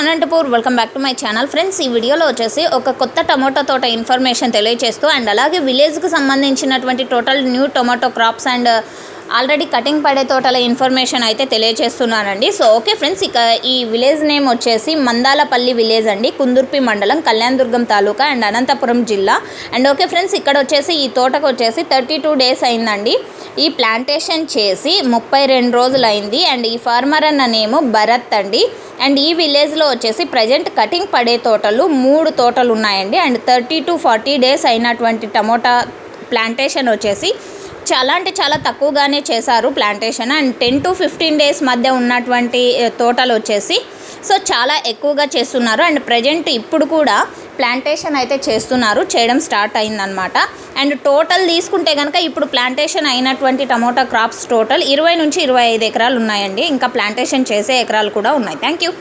Anantapur. Welcome back to my channel friends ఈ వీడియోలో వచ్చేసి ఒక కొత్త టమాటో తోట ఇన్ఫర్మేషన్ తెలియజేస్తూ అండ్ అలాగే విలేజ్కి సంబంధించినటువంటి total new tomato crops and already cutting పడే తోటల ఇన్ఫర్మేషన్ అయితే తెలియజేస్తున్నానండి సో ఓకే ఫ్రెండ్స్ ఇక ఈ విలేజ్ నేమ్ వచ్చేసి మందాలపల్లి విలేజ్ అండి. కుందుర్పి మండలం కళ్యాణదుర్గం తాలూకా అండ్ అనంతపురం జిల్లా. అండ్ ఓకే ఫ్రెండ్స్ ఇక్కడ వచ్చేసి ఈ తోటకు వచ్చేసి థర్టీ టూ డేస్ అయిందండి. ఈ ప్లాంటేషన్ చేసి ముప్పై రెండు రోజులు అయింది అండ్ ఈ ఫార్మర్ అన్న నేము భరత్ అండి. అండ్ ఈ విలేజ్లో వచ్చేసి ప్రజెంట్ కటింగ్ పడే తోటలు మూడు తోటలు ఉన్నాయండి. And thirty to forty days అయినటువంటి టమోటా ప్లాంటేషన్ వచ్చేసి చాలా అంటే చాలా తక్కువగానే చేశారు plantation. And ten to fifteen days మధ్య ఉన్నటువంటి తోటలు వచ్చేసి సో చాలా ఎక్కువగా చేస్తున్నారు. అండ్ ప్రజెంట్ ఇప్పుడు కూడా ప్లాంటేషన్ అయితే చేస్తున్నారు. చేయడం స్టార్ట్ అయిందనమాట అండ్ టోటల్ తీసుకుంటే కనుక ఇప్పుడు ప్లాంటేషన్ అయినటువంటి టమోటా క్రాప్స్ టోటల్ ఇరవై నుంచి ఇరవై ఐదు ఎకరాలు ఉన్నాయండి. ఇంకా ప్లాంటేషన్ చేసే ఎకరాలు కూడా ఉన్నాయి. Thank you